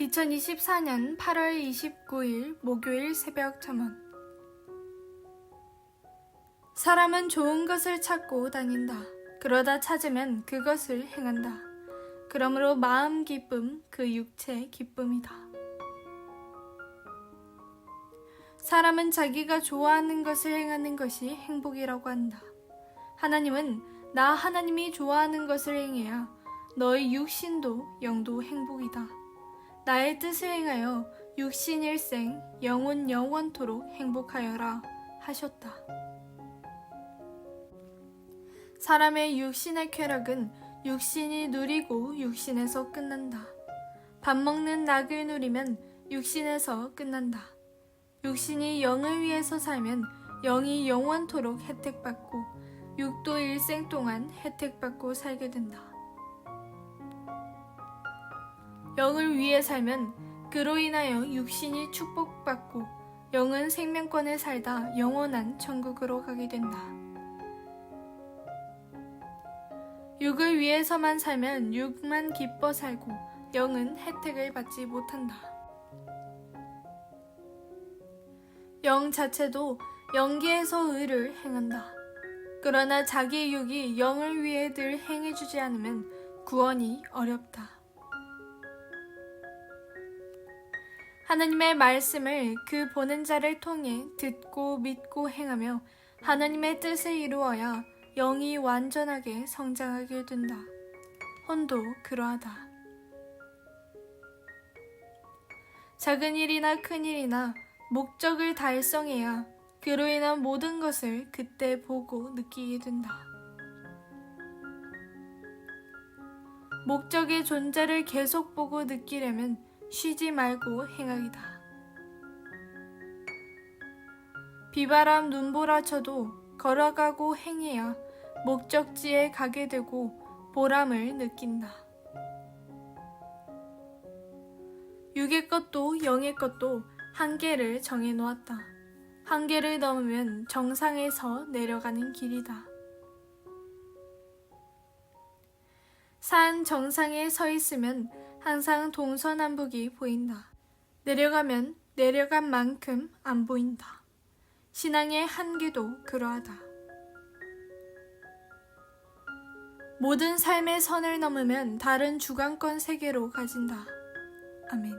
2024년 8월 29일 목요일 새벽 잠언 사람은 좋은 것을 찾고 다닌다. 그러다 찾으면 그것을 행한다. 그러므로 마음 기쁨 그 육체 기쁨이다. 사람은 자기가 좋아하는 것을 행하는 것이 행복이라고 한다. 하나님은 나 하나님이 좋아하는 것을 행해야 너의 육신도 영도 행복이다. 나의 뜻을 행하여 육신 일생 영혼 영원토록 행복하여라 하셨다. 사람의 육신의 쾌락은 육신이 누리고 육신에서 끝난다. 밥 먹는 낙을 누리면 육신에서 끝난다. 육신이 영을 위해서 살면 영이 영원토록 혜택받고 육도 일생 동안 혜택받고 살게 된다. 영을 위해 살면 그로 인하여 육신이 축복받고 영은 생명권에 살다 영원한 천국으로 가게 된다. 육을 위해서만 살면 육만 기뻐 살고 영은 혜택을 받지 못한다. 영 자체도 영계에서 의를 행한다. 그러나 자기 육이 영을 위해 늘 행해주지 않으면 구원이 어렵다. 하나님의 말씀을 그 보는 자를 통해 듣고 믿고 행하며 하나님의 뜻을 이루어야 영이 완전하게 성장하게 된다. 혼도 그러하다. 작은 일이나 큰 일이나 목적을 달성해야 그로 인한 모든 것을 그때 보고 느끼게 된다. 목적의 존재를 계속 보고 느끼려면 쉬지 말고 행하기다. 비바람 눈보라 쳐도 걸어가고 행해야 목적지에 가게 되고 보람을 느낀다. 육의 것도 영의 것도 한계를 정해 놓았다. 한계를 넘으면 정상에서 내려가는 길이다. 산 정상에 서 있으면 항상 동서남북이 보인다. 내려가면 내려간 만큼 안 보인다. 신앙의 한계도 그러하다. 모든 삶의 선을 넘으면 다른 주관권 세계로 가진다. 아멘.